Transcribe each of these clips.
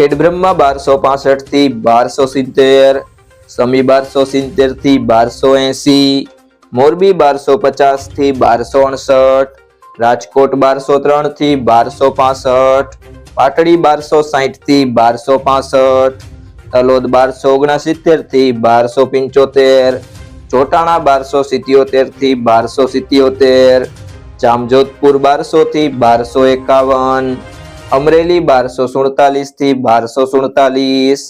ખેડબ્રહ્મા બારસો પાસઠથી બારસો સિત્તેર સમી બારસો સિત્તેરથી બારસો એસી મોરબી બારસો પચાસથી બારસો અડસઠ રાજકોટ બારસો ત્રણથી બારસો પાસઠ પાટડી બારસો સાઠથી બારસો પાસઠ તલોદ બારસો ઓગણસિત્તેરથી બારસો પંચોતેર ચોટાણા બારસો સિત્યોતેરથી બારસો સિત્યોતેર જામજોધપુર બારસો થી બારસો એકાવન અમરેલી બારસો સુડતાલીસથી બારસો સુડતાલીસ,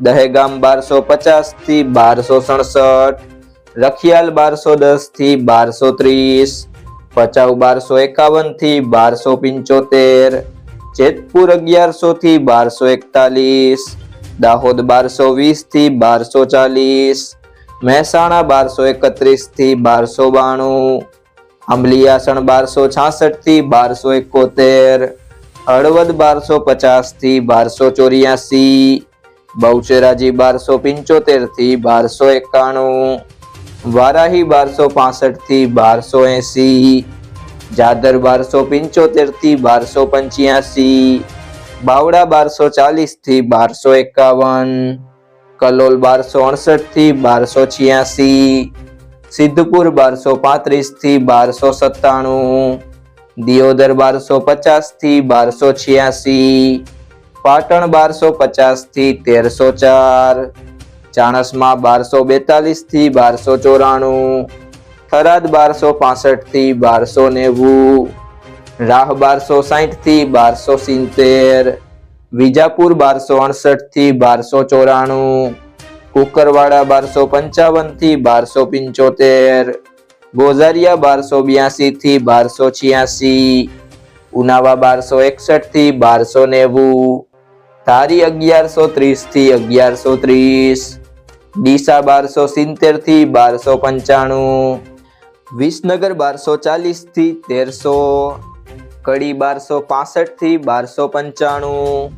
દહેગામ બારસો પચાસથી બારસો સડસઠ, રખિયાલ બારસો દસથી બારસો ત્રીસ ભચાઉ બારસો એકાવનથી બારસો પંચોતેર, જેતપુર અગિયારસો થી બારસો એકતાલીસ, દાહોદ બારસો વીસથી બારસો ચાલીસ, મહેસાણા બારસો એકત્રીસથી બારસો બાણું આંબલિયાસણ બારસો છાસઠથી બારસો એકોતેર હળવદ બારસો પચાસથી બારસો ચોર્યાસી, બહુચેરાજી બારસો પંચોતેરથી બારસો એકાણું, વારાહી બારસો પાસઠથી બારસો એસી, જાદર બારસો પંચોતેરથી બારસો પંચ્યાસી બાવડા બારસો ચાલીસથી બારસો એકાવન, કલોલ બારસો અડસઠથી બારસો છ્યાસી, સિદ્ધપુર બારસો પાંત્રીસથી બારસો સત્તાણું દિયોદર બારસો પચાસથી બારસો છ્યાસી, પાટણ બારસો પચાસથી તેરસો ચાર, ચાણસમાં બારસો બેતાલીસથી બારસો ચોરાણું, થરાદ બારસો પાસઠથી બારસો નેવું, રાહ બારસો સાહીઠથી બારસો સિત્તેર, વિજાપુર બારસો અડસઠથી બારસો ચોરાણું, કુકરવાડા બારસો પંચાવનથી બારસો પંચોતેર ગોઝારિયા બારસો બ્યાસી થી બારસો છ્યાસી, ઉનાવા બારસો એકસઠથી બારસો નેવું, ધારી અગિયારસો ત્રીસથી અગિયારસો ત્રીસ, ડીસા બારસો સિત્તેરથી બારસો પંચાણું, વિસનગર બારસો ચાલીસથી તેરસો, કડી બારસો પાસઠથી બારસો પંચાણું,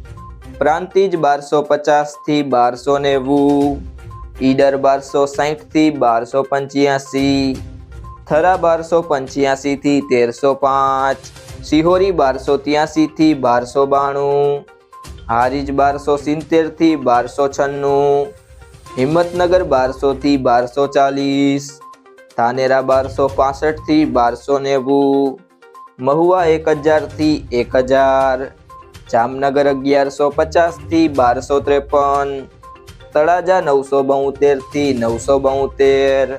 પ્રાંતિજ બારસો પચાસથી બારસો નેવું, ઈડર બારસો સાહીઠથી બારસો પંચ્યાસી થરા બારસો પંચ્યાસીથી તેરસો પાંચ સિહોરી બારસો ત્યાસીથી બારસો બાણું, હારીજ બારસો સિત્તેરથી બારસો છન્નું, હિંમતનગર બારસોથી બારસો ચાલીસ, ધાનેરા બારસો પાસઠથી બારસો નેવું, મહુવા એક હજારથી એક હજાર, જામનગર અગિયારસો પચાસથી બારસો ત્રેપન, તળાજા નવસો બોતેરથી નવસો બોતેર